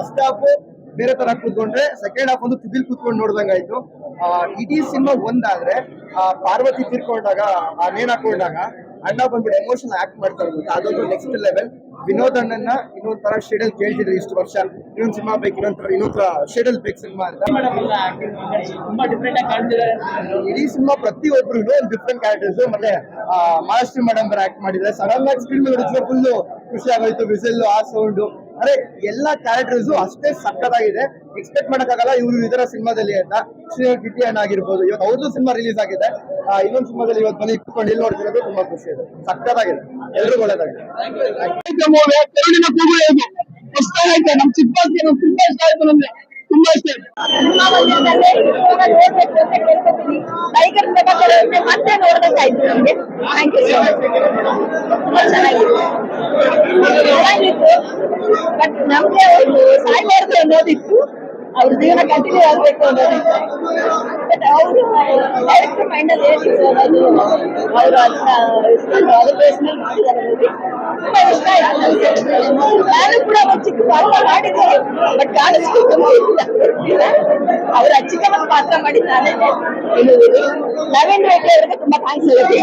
First half ಬೇರೆ ತರ ಕೂತ್ಕೊಂಡ್ರೆ ಸೆಕೆಂಡ್ ಹಾಫ್ ಒಂದು ತುದಿಲ್ ಕೂತ್ಕೊಂಡು ನೋಡ್ದಂಗಾಯ್ತು ಆ, ಇಡೀ ಸಿನಿಮಾ ಒಂದಾದ್ರೆ ಆ, ಪಾರ್ವತಿ ತೀರ್ಕೊಂಡಾಗ ಆ ನೇನ್ ಹಾಕೊಂಡಾಗ ಅಣ್ಣ ಬಂದ್ಬಿಟ್ಟು ಎಮೋಷನ್ ಆಕ್ಟ್ ಮಾಡ್ತಾ ಇರ್ಬೋದು. ಅದೊಂದು ನೆಕ್ಸ್ಟ್ ಲೆವೆಲ್ ವಿನೋದ್ ಅಣ್ಣನ ಇನ್ನೊಂದ್ ತರ ಶೇಡಲ್ ಕೇಳ್ತಿದ್ರು ಇಷ್ಟು ವರ್ಷ. ಇನ್ನೊಂದ್ ಸಿನಿಮಾ ಬೇಕು ಇನ್ನೊಂದ್ ತರ ಇನ್ನೊಂದ್ ಶೇಡಲ್ ಬೇಕು ಸಿನಿಮಾ ಅಂತ. ತುಂಬಾ ಡಿಫ್ರೆಂಟ್ ಆಗಿ ಕಾಣ್ತಿದ್ದಾರೆ. ಇಡೀ ಸಿನಿಮಾ ಪ್ರತಿಯೊಬ್ರು ಒಂದು ಡಿಫ್ರೆಂಟ್ ಕ್ಯಾರೆಕ್ಟರ್ಸ್ ಮತ್ತೆ ಮಹಾಲಕ್ಷ್ಮಿ ಮೇಡಮ್ ಆಕ್ಟ್ ಮಾಡಿದ್ರೆ ಸಡನ್ ಆಗಿ ಸ್ಕ್ರೀನ್ ಫುಲ್ ಖುಷಿ ಆಗೋಯ್ತು. ವಿಸಲ್ ಆ ಸೌಂಡ್ ಅರೆ ಎಲ್ಲಾ ಕ್ಯಾರೆಕ್ಟರ್ಸ್ ಅಷ್ಟೇ ಸಕ್ಕತ್ತಾಗಿದೆ. ಎಕ್ಸ್ಪೆಕ್ಟ್ ಮಾಡಕ್ಕಾಗಲ್ಲ ಇವರು ಇದರ ಸಿನಿಮಾದಲ್ಲಿ ಅಂತ. ಶ್ರೀ ಕಿಟ್ಟಿ ಅಣ್ಣ ಆಗಿರ್ಬೋದು. ಇವತ್ತು ಅವ್ರದ್ದು ಸಿನಿಮಾ ರಿಲೀಸ್ ಆಗಿದೆ. ಆ, ಇನ್ನೊಂದು ಸಿನಿಮಾದಲ್ಲಿ ಇವತ್ತು ಬಂದು ಇಟ್ಕೊಂಡು ಇಲ್ಲಿ ನೋಡ್ತಿರೋದು ತುಂಬಾ ಖುಷಿ ಇದೆ. ಸಕ್ಕತ್ತಾಗಿದೆ. ಎಲ್ರಿಗೂ ಒಳ್ಳೇದಾಗಿದೆ. ನಮ್ ಚಿಕ್ಕ ತುಂಬಾ ಇಷ್ಟ ಆಯ್ತು ನಮ್ಗೆ. ತುಂಬಾ ಇಷ್ಟ ಆಯ್ತು. ಮತ್ತೆ ನೋಡ್ಬೇಕಾಯ್ತು ನಮ್ಗೆ. ಥ್ಯಾಂಕ್ ಯು ಸೊ ಮಚ್ ತುಂಬಾ ಚೆನ್ನಾಗಿತ್ತು ಬಟ್ ನಮ್ಗೆ ಅವ್ರು ಸಾಯ್ಬಾರ್ದು ಅನ್ನೋದಿತ್ತು. ಅವ್ರ ಜೀವನ ಕಂಟಿನ್ಯೂ ಆಗ್ಬೇಕು ಅನ್ನೋದಿತ್ತು. ಬಟ್ ಅವರು ಡೈರೆಕ್ಟ್ ಮೈಂಡ್ ಅಲ್ಲಿ ಅನ್ನೋದು ಅವರು ಅದನ್ನ ಅದ್ರ ಮಾಡಿದ್ದಾರೆ. ತುಂಬಾ ಇಷ್ಟ ಆಯ್ತು ನಾನು ಕೂಡ ಒಂದು ಚಿಕ್ಕ ಪಾತ್ರ ಮಾಡಿದ್ದೀನಿ. ಬಟ್ ಕಾಣಿಸ್ಕೊಂಡು ಗೊತ್ತಿಲ್ಲ ಅವರ ಚಿಕ್ಕಮ್ಮನ ಪಾತ್ರ ಮಾಡಿ ನಾನೇ ಇರುವುದು ನವೀನ್ ರೆಡ್ಡಿ ಅವರಿಗೆ ತುಂಬಾ ಥ್ಯಾಂಕ್ಸ್ ಹೇಳ್ತೀನಿ